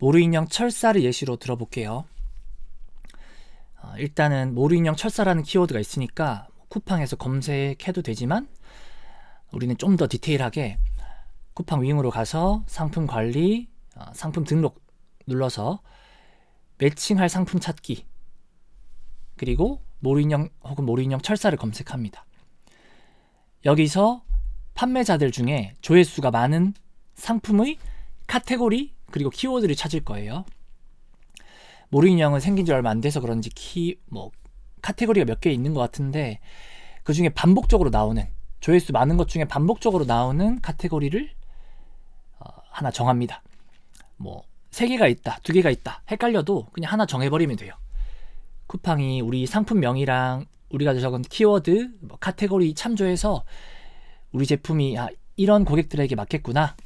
모루인형 철사를 예시로 들어볼게요. 어, 일단은 모루인형 철사라는 키워드가 있으니까 쿠팡에서 검색해도 되지만 우리는 좀 더 디테일하게 쿠팡 윙으로 가서 상품 관리, 어, 상품 등록 눌러서 매칭할 상품 찾기 그리고 모루인형 혹은 모루인형 철사를 검색합니다. 여기서 판매자들 중에 조회수가 많은 상품의 카테고리 그리고 키워드를 찾을 거예요. 모루인형은 생긴 지 얼마 안 돼서 그런지 키 뭐 카테고리가 몇 개 있는 것 같은데 그 중에 반복적으로 나오는 조회수 많은 것 중에 반복적으로 나오는 카테고리를 어, 하나 정합니다. 뭐 세 개가 있다, 두 개가 있다 헷갈려도 그냥 하나 정해버리면 돼요. 쿠팡이 우리 상품명이랑 우리가 적은 키워드, 뭐 카테고리 참조해서 우리 제품이 아, 이런 고객들에게 맞겠구나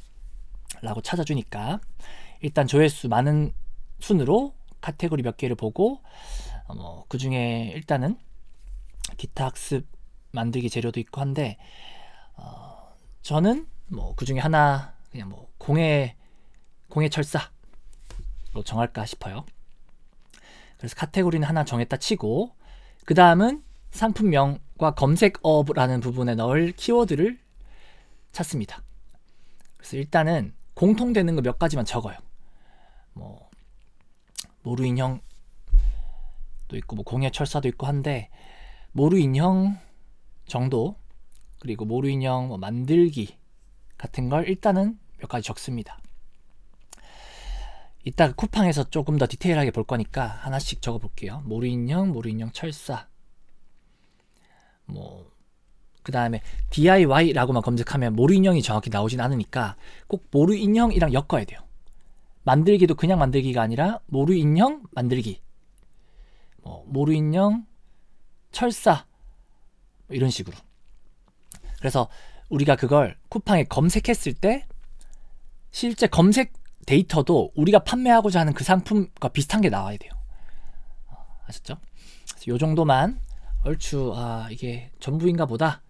라고 찾아주니까 일단 조회수 많은 순으로 카테고리 몇 개를 보고 어, 뭐, 그 중에 일단은 기타 학습 만들기 재료도 있고 한데 어, 저는 뭐 그 중에 하나 그냥 뭐 공예 공예 철사로 정할까 싶어요. 그래서 카테고리는 하나 정했다 치고 그 다음은 상품명과 검색어라는 부분에 넣을 키워드를 찾습니다. 그래서 일단은 공통되는 거 몇 가지만 적어요. 뭐 모루인형도 있고 뭐 공예 철사도 있고 한데 모루인형 정도 그리고 모루인형 뭐 만들기 같은 걸 일단은 몇 가지 적습니다. 이따 쿠팡에서 조금 더 디테일하게 볼 거니까 하나씩 적어 볼게요. 모루인형, 모루인형 철사. 뭐, 그 다음에 DIY라고만 검색하면 모루 인형이 정확히 나오진 않으니까 꼭 모루 인형이랑 엮어야 돼요. 만들기도 그냥 만들기가 아니라 모루 인형 만들기. 뭐, 모루 인형 철사. 뭐 이런 식으로. 그래서 우리가 그걸 쿠팡에 검색했을 때 실제 검색 데이터도 우리가 판매하고자 하는 그 상품과 비슷한 게 나와야 돼요. 어, 아셨죠? 요 정도만 얼추 아 이게 전부인가 보다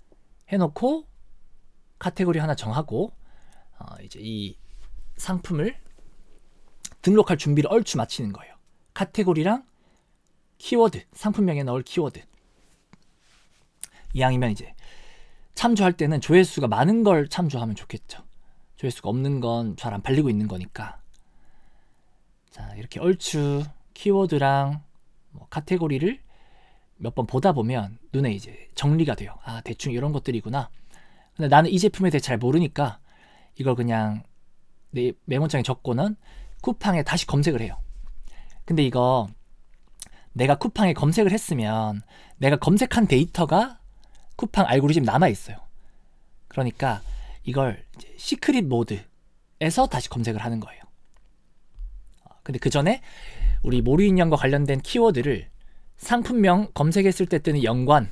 해놓고 카테고리 하나 정하고 어, 이제 이 상품을 등록할 준비를 얼추 마치는 거예요. 카테고리랑 키워드, 상품명에 넣을 키워드. 이왕이면 이제 참조할 때는 조회수가 많은 걸 참조하면 좋겠죠. 조회수가 없는 건 잘 안 팔리고 있는 거니까. 자, 이렇게 얼추 키워드랑 뭐 카테고리를 몇 번 보다 보면 눈에 이제 정리가 돼요. 아, 대충 이런 것들이구나. 근데 나는 이 제품에 대해 잘 모르니까 이걸 그냥 내 메모장에 적고는 쿠팡에 다시 검색을 해요. 근데 이거 내가 쿠팡에 검색을 했으면 내가 검색한 데이터가 쿠팡 알고리즘 남아 있어요. 그러니까 이걸 시크릿 모드에서 다시 검색을 하는 거예요. 어, 근데 그 전에 우리 모르인형과 관련된 키워드를 상품명 검색했을 때 뜨는 연관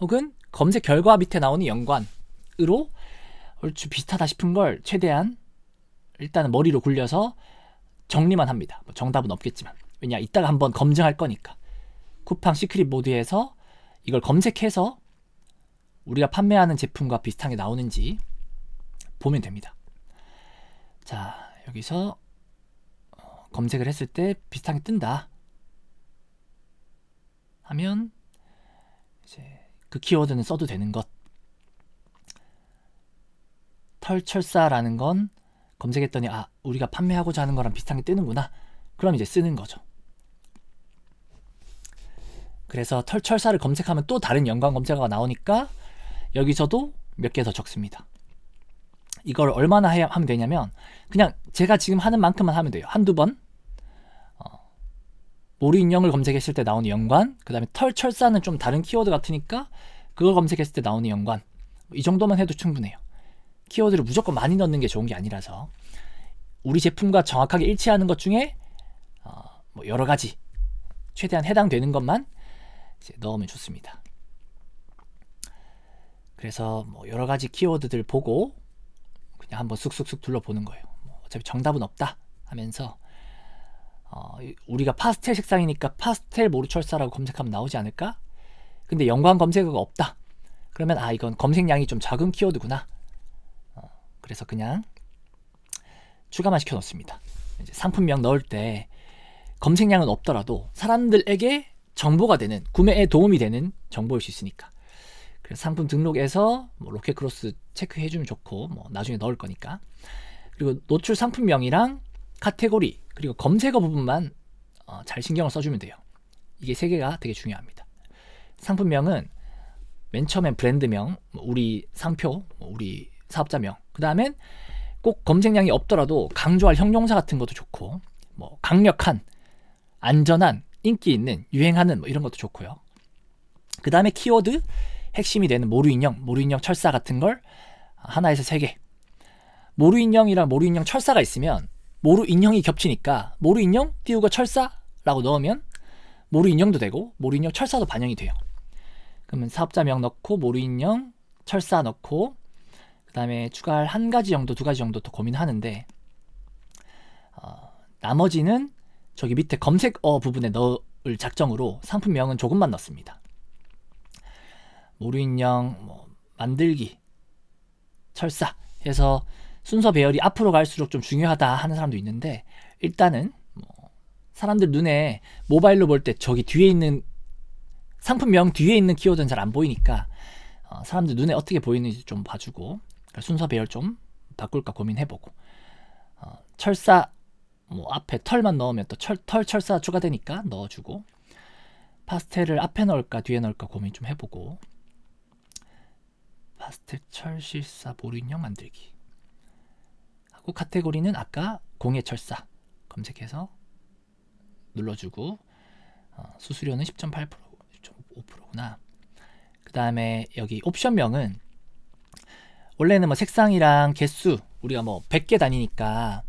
혹은 검색 결과 밑에 나오는 연관으로 얼추 비슷하다 싶은 걸 최대한 일단은 머리로 굴려서 정리만 합니다. 뭐 정답은 없겠지만 왜냐 이따가 한번 검증할 거니까 쿠팡 시크릿 모드에서 이걸 검색해서 우리가 판매하는 제품과 비슷한 게 나오는지 보면 됩니다. 자, 여기서 어, 검색을 했을 때 비슷한 게 뜬다. 하면 이제 그 키워드는 써도 되는 것. 털철사라는 건 검색했더니 아, 우리가 판매하고자 하는 거랑 비슷한 게 뜨는구나. 그럼 이제 쓰는 거죠. 그래서 털철사를 검색하면 또 다른 연관 검색어가 나오니까 여기서도 몇 개 더 적습니다. 이걸 얼마나 해야 하면 되냐면 그냥 제가 지금 하는 만큼만 하면 돼요. 한두 번. 어, 모루 인형을 검색했을 때 나오는 연관, 그 다음에 털 철사는 좀 다른 키워드 같으니까 그걸 검색했을 때 나오는 연관. 이 정도만 해도 충분해요. 키워드를 무조건 많이 넣는 게 좋은 게 아니라서 우리 제품과 정확하게 일치하는 것 중에 어, 뭐 여러 가지 최대한 해당되는 것만 넣으면 좋습니다. 그래서 뭐 여러 가지 키워드들 보고 그냥 한번 쑥쑥쑥 둘러보는 거예요. 뭐 어차피 정답은 없다 하면서 어, 우리가 파스텔 색상이니까 파스텔 모르철사라고 검색하면 나오지 않을까? 근데 연관 검색어가 없다. 그러면 아 이건 검색량이 좀 작은 키워드구나. 어, 그래서 그냥 추가만 시켜 놓습니다. 이제 상품명 넣을 때 검색량은 없더라도 사람들에게 정보가 되는 구매에 도움이 되는 정보일 수 있으니까. 그래서 상품 등록에서 뭐 로켓 크로스 체크해 주면 좋고 뭐 나중에 넣을 거니까. 그리고 노출 상품명이랑 카테고리 그리고 검색어 부분만 어, 잘 신경을 써주면 돼요. 이게 세 개가 되게 중요합니다. 상품명은 맨 처음엔 브랜드명, 뭐 우리 상표, 뭐 우리 사업자명. 그 다음엔 꼭 검색량이 없더라도 강조할 형용사 같은 것도 좋고, 뭐 강력한, 안전한, 인기 있는, 유행하는 뭐 이런 것도 좋고요. 그 다음에 키워드, 핵심이 되는 모루 인형, 모루 인형 철사 같은 걸 하나에서 세 개. 모루 인형이랑 모루 인형 철사가 있으면 모루 인형이 겹치니까 모루 인형 띄우고 철사라고 넣으면 모루 인형도 되고 모루 인형 철사도 반영이 돼요. 그러면 사업자명 넣고 모루 인형 철사 넣고 그 다음에 추가할 한 가지 정도 두 가지 정도 더 고민하는데 어, 나머지는 저기 밑에 검색어 부분에 넣을 작정으로 상품명은 조금만 넣습니다. 모루 인형 뭐 만들기 철사 해서 순서 배열이 앞으로 갈수록 좀 중요하다 하는 사람도 있는데 일단은 뭐 사람들 눈에 모바일로 볼 때 저기 뒤에 있는 상품명 뒤에 있는 키워드는 잘 안 보이니까 어, 사람들 눈에 어떻게 보이는지 좀 봐주고 그러니까 순서 배열 좀 바꿀까 고민해보고 어, 철사 뭐 앞에 털만 넣으면 또 철, 털 철사 추가되니까 넣어주고 파스텔을 앞에 넣을까 뒤에 넣을까 고민 좀 해보고 파스텔 철실사 모르인형 만들기 하고 카테고리는 아까 공예 철사 검색해서 눌러주고 어, 수수료는 10.8% 10.5%구나. 그 다음에 여기 옵션명은 원래는 뭐 색상이랑 개수 우리가 뭐 100개 다니니까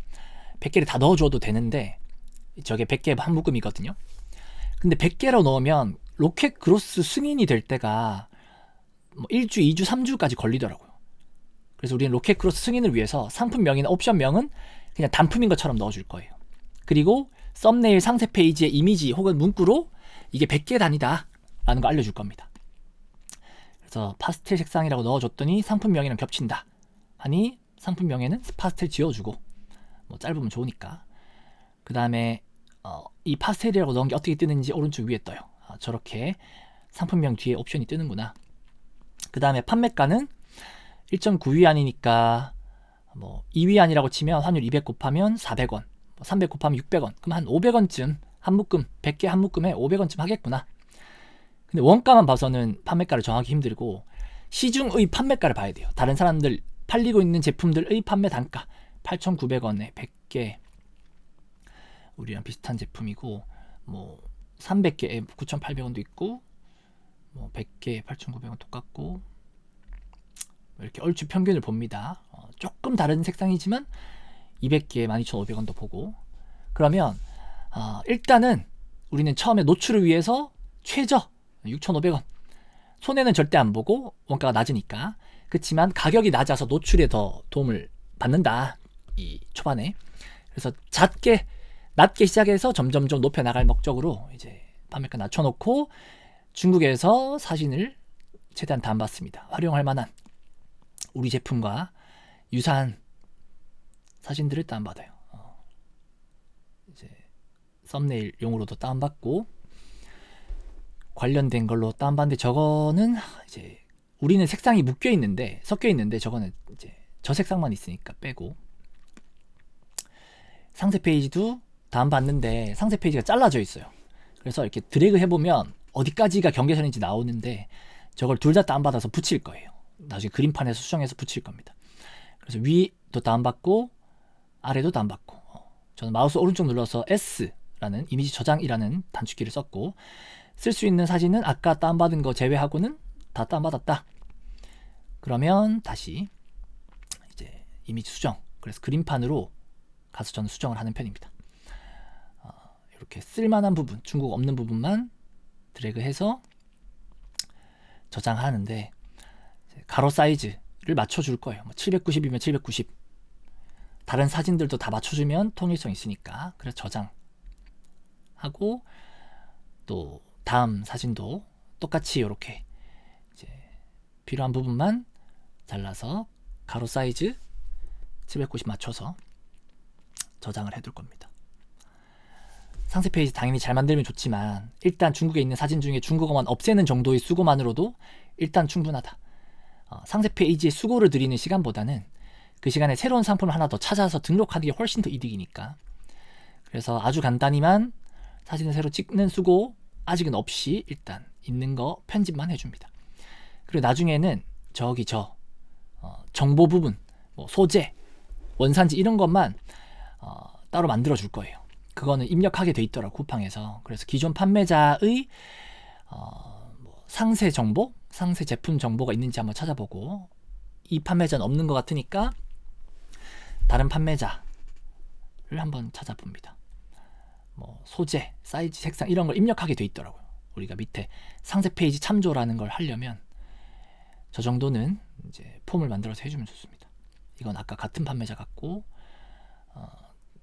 100개를 다 넣어줘도 되는데 저게 100개 한 묶음이거든요. 근데 100개로 넣으면 로켓 그로스 승인이 될 때가 뭐 1주, 2주, 3주까지 걸리더라고요. 그래서 우리는 로켓 크로스 승인을 위해서 상품명이나 옵션명은 그냥 단품인 것처럼 넣어줄 거예요. 그리고 썸네일 상세 페이지의 이미지 혹은 문구로 이게 100개 단위다 라는 거 알려줄 겁니다. 그래서 파스텔 색상이라고 넣어줬더니 상품명이랑 겹친다 하니 상품명에는 파스텔 지워주고 뭐 짧으면 좋으니까 그 다음에 어, 이 파스텔이라고 넣은 게 어떻게 뜨는지 오른쪽 위에 떠요. 아, 저렇게 상품명 뒤에 옵션이 뜨는구나. 그 다음에 판매가는 1.9위안이니까 뭐 2위안이라고 치면 환율 200 곱하면 400원, 300뭐 곱하면 600원. 그럼 한 500원쯤 한 묶음, 100개 한 묶음에 500원쯤 하겠구나. 근데 원가만 봐서는 판매가를 정하기 힘들고 시중의 판매가를 봐야 돼요. 다른 사람들 팔리고 있는 제품들의 판매 단가 8,900원에 100개 우리랑 비슷한 제품이고 뭐 300개에 9,800원도 있고 뭐 100개 8,900원 똑같고 이렇게 얼추 평균을 봅니다. 어, 조금 다른 색상이지만 200개에 12,500원도 보고 그러면 어, 일단은 우리는 처음에 노출을 위해서 최저 6,500원 손해는 절대 안 보고 원가가 낮으니까 그렇지만 가격이 낮아서 노출에 더 도움을 받는다 이 초반에 그래서 작게 낮게 시작해서 점점점 높여 나갈 목적으로 이제 판매가 낮춰놓고 중국에서 사진을 최대한 다운받습니다. 활용할 만한 우리 제품과 유사한 사진들을 다운받아요. 어. 이제 썸네일용으로도 다운받고 관련된 걸로 다운받는데 저거는 이제 우리는 색상이 묶여 있는데 섞여 있는데 저거는 이제 저 색상만 있으니까 빼고 상세 페이지도 다운받는데 상세 페이지가 잘라져 있어요. 그래서 이렇게 드래그 해보면 어디까지가 경계선인지 나오는데 저걸 둘 다 다운받아서 붙일 거예요. 나중에 그림판에서 수정해서 붙일 겁니다. 그래서 위도 다운받고 아래도 다운받고 어, 저는 마우스 오른쪽 눌러서 S라는 이미지 저장이라는 단축키를 썼고 쓸 수 있는 사진은 아까 다운받은 거 제외하고는 다 다운받았다. 그러면 다시 이제 이미지 수정 그래서 그림판으로 가서 저는 수정을 하는 편입니다. 어, 이렇게 쓸만한 부분 중국 없는 부분만 드래그해서 저장하는데 가로 사이즈를 맞춰줄 거예요. 뭐 790이면 790. 다른 사진들도 다 맞춰주면 통일성 있으니까. 그래서 저장하고 또 다음 사진도 똑같이 이렇게 이제 필요한 부분만 잘라서 가로 사이즈 790 맞춰서 저장을 해둘 겁니다. 상세 페이지 당연히 잘 만들면 좋지만 일단 중국에 있는 사진 중에 중국어만 없애는 정도의 수고만으로도 일단 충분하다. 어, 상세 페이지에 수고를 들이는 시간보다는 그 시간에 새로운 상품을 하나 더 찾아서 등록하는 게 훨씬 더 이득이니까. 그래서 아주 간단히만 사진을 새로 찍는 수고 아직은 없이 일단 있는 거 편집만 해줍니다. 그리고 나중에는 저기 저 어, 정보 부분, 뭐 소재, 원산지 이런 것만 어, 따로 만들어 줄 거예요. 그거는 입력하게 돼 있더라고 쿠팡에서. 그래서 기존 판매자의 어, 뭐 상세 정보, 상세 제품 정보가 있는지 한번 찾아보고 이 판매자는 없는 것 같으니까 다른 판매자를 한번 찾아봅니다. 뭐 소재, 사이즈, 색상 이런 걸 입력하게 돼 있더라고요. 우리가 밑에 상세 페이지 참조라는 걸 하려면 저 정도는 이제 폼을 만들어서 해주면 좋습니다. 이건 아까 같은 판매자 같고 어,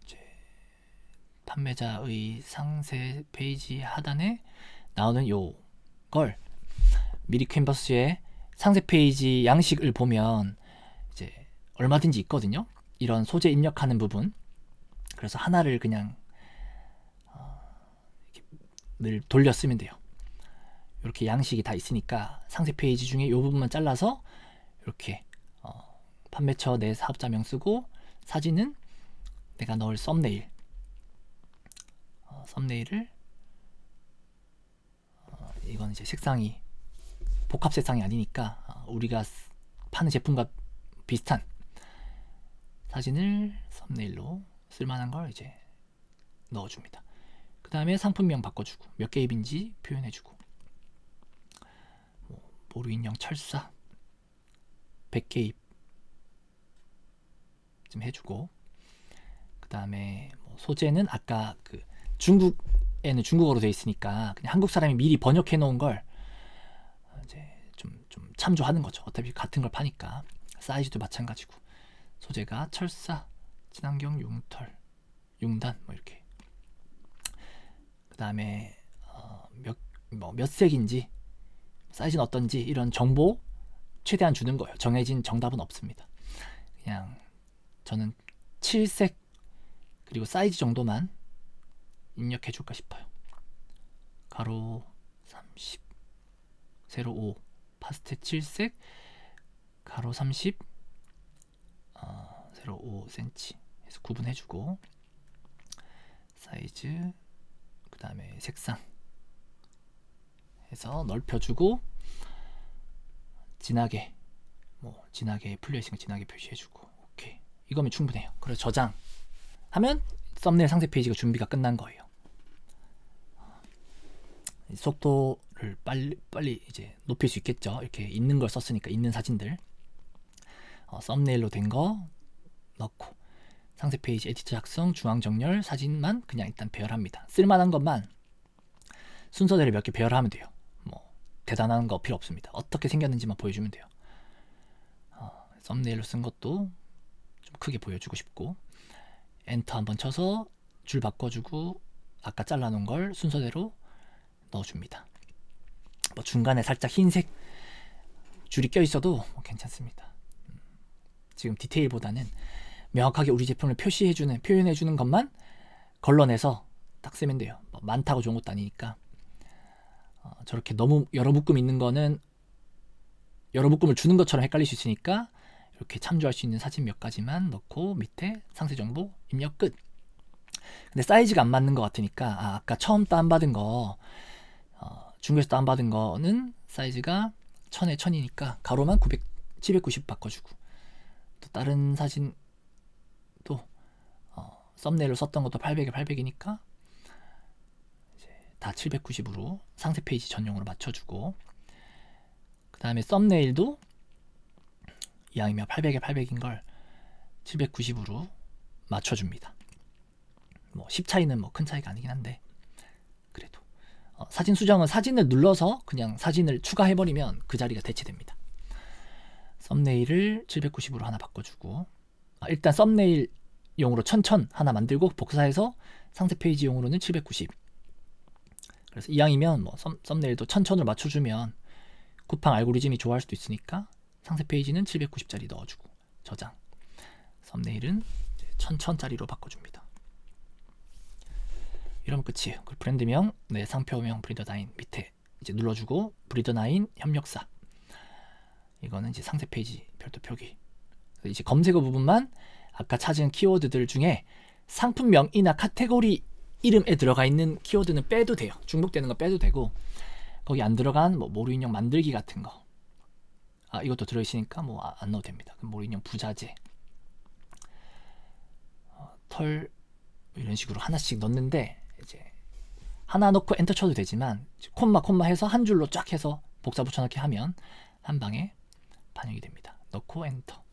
이제 판매자의 상세 페이지 하단에 나오는 요걸 미리 캔버스의 상세 페이지 양식을 보면 이제 얼마든지 있거든요. 이런 소재 입력하는 부분. 그래서 하나를 그냥 어, 늘 돌려 쓰면 돼요. 이렇게 양식이 다 있으니까 상세 페이지 중에 이 부분만 잘라서 이렇게 어, 판매처 내 사업자명 쓰고 사진은 내가 넣을 썸네일 어, 썸네일을 어, 이건 이제 색상이 복합 색상이 아니니까 어, 우리가 쓰- 파는 제품과 비슷한 사진을 썸네일로 쓸만한 걸 이제 넣어줍니다. 그 다음에 상품명 바꿔주고 몇 개 입인지 표현해주고 뭐, 모루인형 철사 100개 입 좀 해주고 그 다음에 뭐 소재는 아까 그 중국에는 중국어로 되어 있으니까 그냥 한국 사람이 미리 번역해 놓은 걸 참조하는 거죠. 어차피 같은 걸 파니까 사이즈도 마찬가지고 소재가 철사, 친환경 용털, 용단 뭐 이렇게 그 다음에 어, 몇, 뭐 몇 색인지 사이즈는 어떤지 이런 정보 최대한 주는 거예요. 정해진 정답은 없습니다. 그냥 저는 7색 그리고 사이즈 정도만 입력해 줄까 싶어요. 가로 30, 세로 5, 파스텔 7색, 가로 30, 어, 세로 5cm 해서 구분해주고 사이즈, 그 다음에 색상 해서 넓혀주고 진하게 뭐 진하게 풀려있으면 진하게 표시해주고 오케이 이거면 충분해요. 그래서 저장 하면 썸네일 상세 페이지가 준비가 끝난 거예요. 이 속도를 빨리 빨리 이제 높일 수 있겠죠. 이렇게 있는 걸 썼으니까 있는 사진들 어, 썸네일로 된 거 넣고 상세 페이지 에디터 작성 중앙 정렬 사진만 그냥 일단 배열합니다. 쓸만한 것만 순서대로 몇 개 배열하면 돼요. 뭐 대단한 거 필요 없습니다. 어떻게 생겼는지만 보여주면 돼요. 어, 썸네일로 쓴 것도 좀 크게 보여주고 싶고 엔터 한번 쳐서 줄 바꿔주고 아까 잘라놓은 걸 순서대로 넣어줍니다. 뭐 중간에 살짝 흰색 줄이 껴 있어도 뭐 괜찮습니다. 음, 지금 디테일보다는 명확하게 우리 제품을 표시해주는 표현해주는 것만 걸러내서 딱 쓰면 돼요. 뭐 많다고 좋은 것도 아니니까 어, 저렇게 너무 여러 묶음 있는 거는 여러 묶음을 주는 것처럼 헷갈릴 수 있으니까 이렇게 참조할 수 있는 사진 몇 가지만 넣고 밑에 상세 정보 입력 끝. 근데 사이즈가 안 맞는 것 같으니까 아, 아까 처음 다운받은 거 어, 중국에서 다운받은 거는 사이즈가 1000에 1000이니까 가로만 900, 790 바꿔주고 또 다른 사진 또 어, 썸네일로 썼던 것도 800에 800이니까 다 790으로 상세 페이지 전용으로 맞춰주고 그 다음에 썸네일도 이왕이면 800에 800인 걸 790으로 맞춰줍니다. 뭐 10 차이는 뭐 큰 차이가 아니긴 한데 어, 사진 수정은 사진을 눌러서 그냥 사진을 추가해버리면 그 자리가 대체됩니다. 썸네일을 790으로 하나 바꿔주고 아, 일단 썸네일용으로 1000 하나 만들고 복사해서 상세 페이지용으로는 790 그래서 이왕이면 뭐 썸, 썸네일도 1000으로 맞춰주면 쿠팡 알고리즘이 좋아할 수도 있으니까 상세 페이지는 790짜리 넣어주고 저장 썸네일은 1000짜리로 바꿔줍니다. 이러면 끝이에요. 그 브랜드명, 네, 상표명 브리더 나인 밑에 이제 눌러주고 브리더 나인 협력사. 이거는 이제 상세 페이지 별도 표기. 이제 검색어 부분만 아까 찾은 키워드들 중에 상품명이나 카테고리 이름에 들어가 있는 키워드는 빼도 돼요. 중복되는 거 빼도 되고 거기 안 들어간 뭐 모루 인형 만들기 같은 거. 아 이것도 들어있으니까 뭐 안 넣어도 됩니다. 모루 인형 부자재, 어, 털 이런 식으로 하나씩 넣는데 하나 넣고 엔터 쳐도 되지만 콤마 콤마 해서 한 줄로 쫙 해서 복사 붙여넣기 하면 한 방에 반영이 됩니다. 넣고 엔터.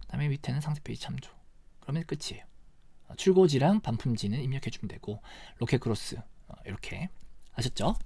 그 다음에 밑에는 상세 페이지 참조. 그러면 끝이에요. 어, 출고지랑 반품지는 입력해 주면 되고 로켓 크로스 어, 이렇게 아셨죠?